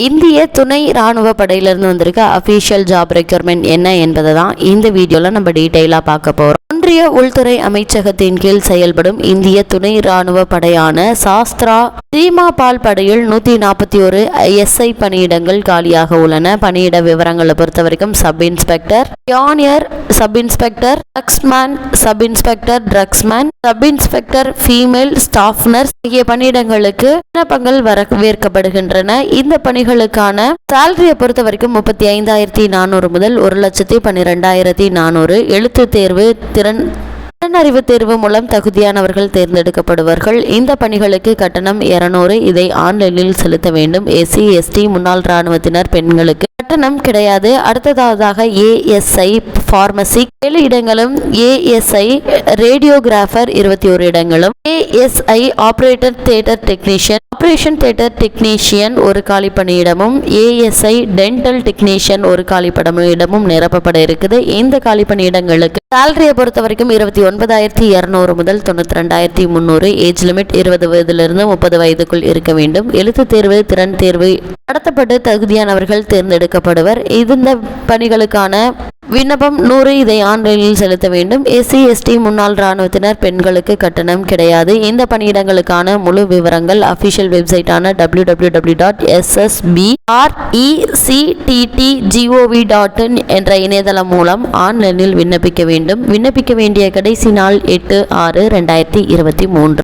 இந்திய துணை ராணுவ படையிலிருந்து வந்திருக்க அஃபீஷியல் ஜாப் ரெக்யூர்மெண்ட் என்ன என்பதை தான் இந்த வீடியோவில் நம்ம டீட்டெயிலாக பார்க்க போகிறோம் ஒன்றிய உள்துறை அமைச்சகத்தின் கீழ் செயல்படும் இந்திய துணை இராணுவ படையான சாஸ்திரா சீமாபால் படையில் நூற்றி நாற்பத்தி ஒரு எஸ்ஐ பணியிடங்கள் காலியாக உள்ளன. பணியிட விவரங்களை பொறுத்த வரைக்கும் sub inspector யானியர் sub inspector draughtsman sub inspector draughtsman sub inspector female staff nurse ஆகிய பணியிடங்களுக்கு விண்ணப்பங்கள் வரவேற்கப்படுகின்றன. இந்த பணிகள் பணிகளுக்கான சேலரியை பொறுத்த வரைக்கும் முப்பத்தி ஐந்தாயிரத்தி நானூறு முதல் ஒரு லட்சத்தி பன்னிரெண்டாயிரத்தி நானூறு. எழுத்து தேர்வு திறன் திறனறிவு தேர்வு மூலம் தகுதியானவர்கள் தேர்ந்தெடுக்கப்படுவார்கள். இந்த பணிகளுக்கு கட்டணம் இருநூறு. இதை ஆன்லைனில் செலுத்த வேண்டும். எஸ்சி எஸ்டி முன்னாள் இராணுவத்தினர் பெண்களுக்கு கட்டணம் கிடையாது. அடுத்ததாக ஏஎஸ்ஐ ஃபார்மசி. ஏழு இடங்களும் ஏஎஸ்ஐ ரேடியோகிராஃபர் இருபத்தி ஒரு இடங்களும். ASI operator theatre technician operation theatre technician ஒரு காலி பணியிடமும் ஏஎஸ்ஐ டென்டல் டெக்னீஷியன் ஒரு காலி பணியிடமும் நிரப்பப்பட இருக்குது. இந்த காலி பணியிடங்களுக்கு சேலரியை பொறுத்த வரைக்கும் இருபத்தி ஒன்பதாயிரத்தி இரநூறு முதல் தொண்ணூத்தி ரெண்டாயிரத்தி முந்நூறு ஏஜ் லிமிட் இருபது வயதிலிருந்து முப்பது வயதுக்குள் இருக்க வேண்டும். எழுத்து தேர்வு திறன் தேர்வு நடத்தப்பட்டு தகுதியானவர்கள் தேர்ந்தெடுக்கப்படுவர். இந்த பணிகளுக்கான விண்ணப்பம் நூறு இதை ஆன்லைனில் செலுத்த வேண்டும். எஸ்சி எஸ்டி முன்னாள் இராணுவத்தினர் பெண்களுக்கு கட்டணம் கிடையாது. இந்த பணியிடங்களுக்கான முழு விவரங்கள் official வெப்சைட்டான W W W dot SSB RECTT GOV dot in என்ற இணையதளம் மூலம் ஆன்லைனில் விண்ணப்பிக்க வேண்டும். விண்ணப்பிக்க வேண்டிய கடைசி நாள் எட்டு ஆறு ரெண்டாயிரத்தி இருபத்தி மூன்று.